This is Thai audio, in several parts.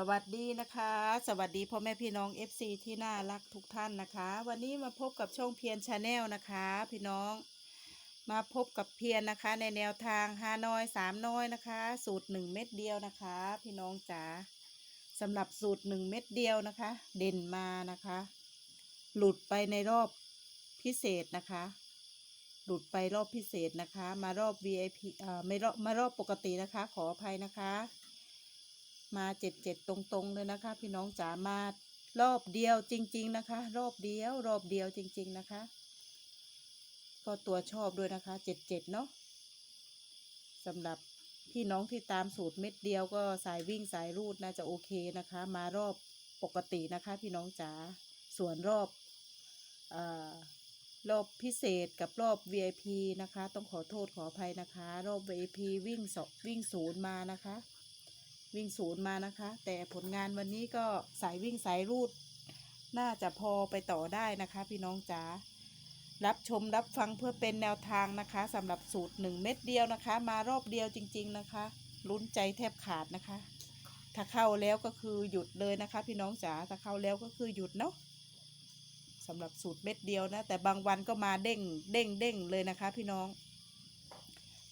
สวัสดีนะคะ สวัสดีพ่อแม่พี่น้อง FC ที่น่ารักทุกท่านนะคะ วันนี้มาพบกับช่องเพียรชาแนลนะคะ พี่น้องมาพบกับเพียรนะคะ ในแนวทางฮานอยสามน้อยนะคะ สูตรหนึ่งเม็ดเดียวนะคะ พี่น้องจ๋าสำหรับสูตรหนึ่งเม็ดเดียวนะคะ เด่นมานะคะ หลุดไปในรอบพิเศษนะคะ หลุดไปรอบพิเศษนะคะ มารอบ VIP เอ่อไม่รอบมารอบปกตินะคะ ขออภัยนะคะ มาเจ็ดเจ็ดตรงๆเลยนะคะ พี่น้องจ๋ามารอบเดียวจริง ๆ นะคะ รอบเดียวรอบเดียวจริง ๆ นะคะ ก็ตัวชอบด้วยนะคะเจ็ดเจ็ดเนาะสำหรับพี่น้องที่ตามสูตรเม็ดเดียวก็สายวิ่งสายรูดน่าจะโอเคนะคะ มารอบปกตินะคะ พี่น้องจ๋าส่วนรอบเอ่อรอบพิเศษกับรอบ VIP นะคะ ต้องขอโทษขออภัยนะคะ รอบ VIP วิ่งสองวิ่งศูนย์มานะคะ วิ่งศูนย์มานะคะ แต่ผลงานวันนี้ก็สายวิ่งสายรูด น่าจะพอไปต่อได้นะคะ พี่น้องจ๋ารับชมรับฟังเพื่อเป็นแนวทางนะคะสำหรับสูตรหนึ่งเม็ดเดียวนะคะ มารอบเดียวจริง ๆนะคะลุ้นใจแทบขาดนะคะ ถ้าเข้าแล้วก็คือหยุดเลยนะคะ พี่น้องจ๋าถ้าเข้าแล้วก็คือหยุดเนาะสำหรับสูตรเม็ดเดียวนะ แต่บางวันก็มาเด้งเด้งเด้งเลยนะคะ พี่น้อง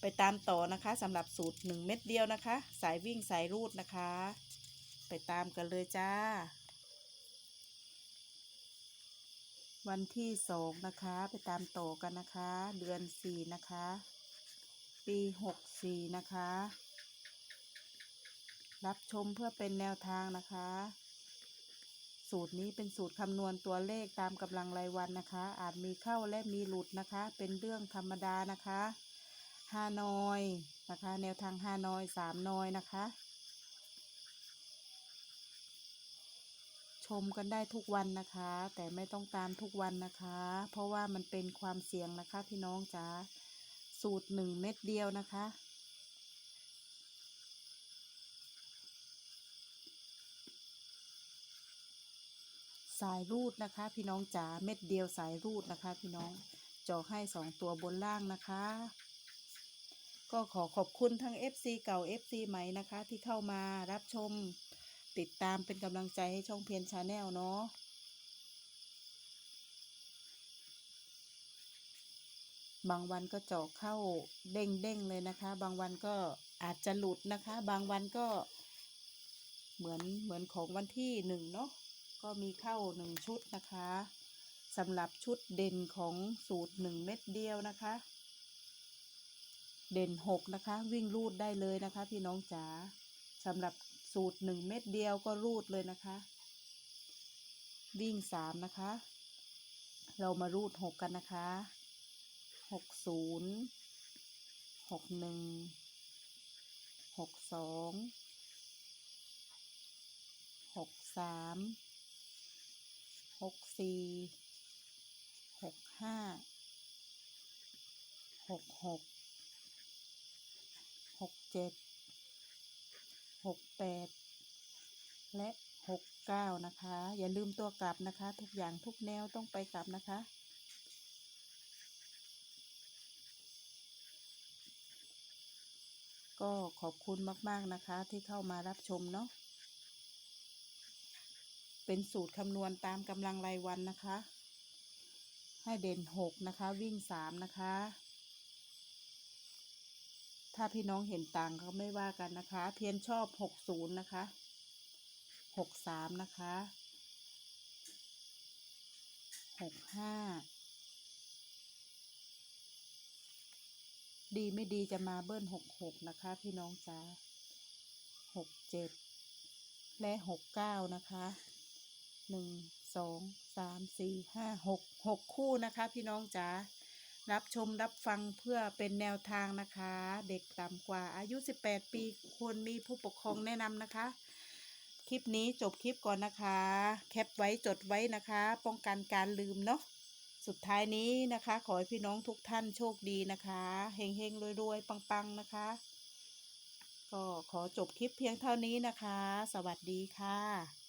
ไปตามต่อนะคะสำหรับสูตรหนึ่งเม็ดเดียวนะคะ สายวิ่งสายรูดนะคะ ไปตามกันเลยจ้า วันที่สองนะคะ ไปตามต่อกันนะคะ เดือนสี่นะคะ ปีหกสี่นะคะ รับชมเพื่อเป็นแนวทางนะคะ สูตรนี้เป็นสูตรคำนวณตัวเลขตามกำลังรายวันนะคะ อาจมีเข้าและมีหลุดนะคะ เป็นเรื่องธรรมดานะคะ ฮานอยนะคะ แนวทางฮานอยสามนอยนะคะ ชมกันได้ทุกวันนะคะ แต่ไม่ต้องตามทุกวันนะคะ เพราะว่ามันเป็นความเสี่ยงนะคะพี่น้องจ๋าสูตรหนึ่งเม็ดเดียวนะคะสายรูดนะคะ พี่น้องจ๋าเม็ดเดียวสายรูดนะคะ พี่น้องจาะให้สองตัวบนล่างนะคะ ก็ขอขอบคุณทั้ง FC เก่า FC ใหม่นะคะ ที่เข้ามารับชม ติดตามเป็นกำลังใจให้ช่องเพียนชาแนลเนาะบางวันก็เจาะเข้าเด้งเด้งเลยนะคะ บางวันก็อาจจะหลุดนะคะ บางวันก็เหมือนเหมือนของวันที่หนึ่งเนาะก็มีเข้าหนึ่งชุดนะคะสำหรับชุดเด่นของสูตรหนึ่งเม็ดเดียวนะคะ เด่นหกนะคะ วิ่งรูดได้เลยนะคะ พี่น้องจ๋าสำหรับสูตรหนึ่งเม็ดเดียวก็รูดเลยนะคะ วิ่งสามนะคะ เรามารูดหกกันนะคะหกศูนย์หกหนึ่งหกสองหกสามหกสี่หกห้าหกหก เจ็ดหกแปดและหกเก้านะคะ อย่าลืมตัวกลับนะคะ ทุกอย่างทุกแนวต้องไปกลับนะคะก็ขอบคุณมาก ๆ นะคะที่เข้ามารับชมเนาะ เป็นสูตรคำนวณตามกำลังรายวันนะคะ ให้เด่นหกนะคะ วิ่งสามนะคะ ถ้าพี่น้องเห็นต่างก็ไม่ว่ากันนะคะ เพียนชอบหกศูนย์นะคะหกสามนะคะหกห้าดีไม่ดีจะมาเบิ้ลหกหกนะคะ พี่น้องจ๋าหกเจ็ดและหกเก้านะคะหนึ่งสองสามสี่ห้าหกหกคู่นะคะ พี่น้องจ๋า รับชมรับฟังเพื่อเป็นแนวทางนะคะ เด็กต่ำกว่าอายุ 18 ปีควรมีผู้ปกครองแนะนำนะคะ คลิปนี้จบคลิปก่อนนะคะ แคปไว้จดไว้นะคะ ป้องกันการลืมเนาะสุดท้ายนี้นะคะ ขอให้พี่น้องทุกท่านโชคดีนะคะเฮงเฮงรวยรวยๆปังๆนะคะ ก็ขอจบคลิปเพียงเท่านี้นะคะ สวัสดีค่ะ